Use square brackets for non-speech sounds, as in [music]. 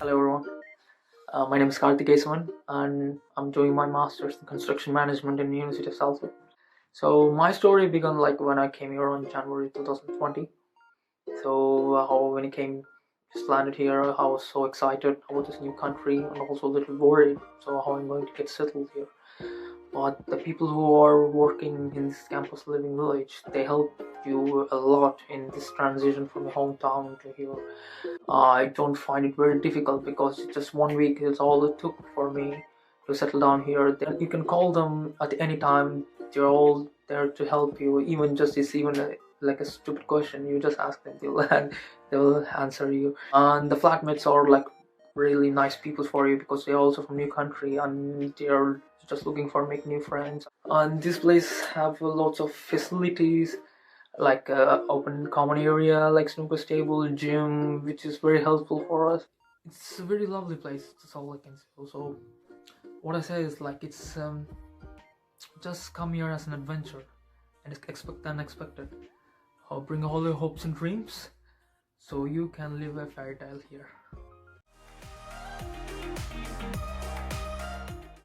Hello everyone. Uh, my name is Karthik Kesavan and I'm doing my master's in construction management in the University of Salford. So my story began like when I came here on January 2020. So uh, how when I came, just landed here, I was so excited about this new country and also a little worried. So how I'm going to get settled here. But the people who are working in this campus living village, they help you a lot in this transition from hometown to here. I don't find it very difficult because just one week is all it took for me to settle down here. Then you can call them at any time. They're all there to help you. Even just it's even a, like a stupid question, you just ask them. They'll [laughs] they'll answer you. And the flatmates are like really nice people for you because they're also from new country and they're just looking for make new friends. And this place have lots of facilities like uh, open common area like snooker table gym which is very helpful for us. It's a very lovely place that's all i can say also what i say is like it's um, just come here as an adventure and expect the unexpected. Uh, bring all your hopes and dreams so you can live a fairy tale here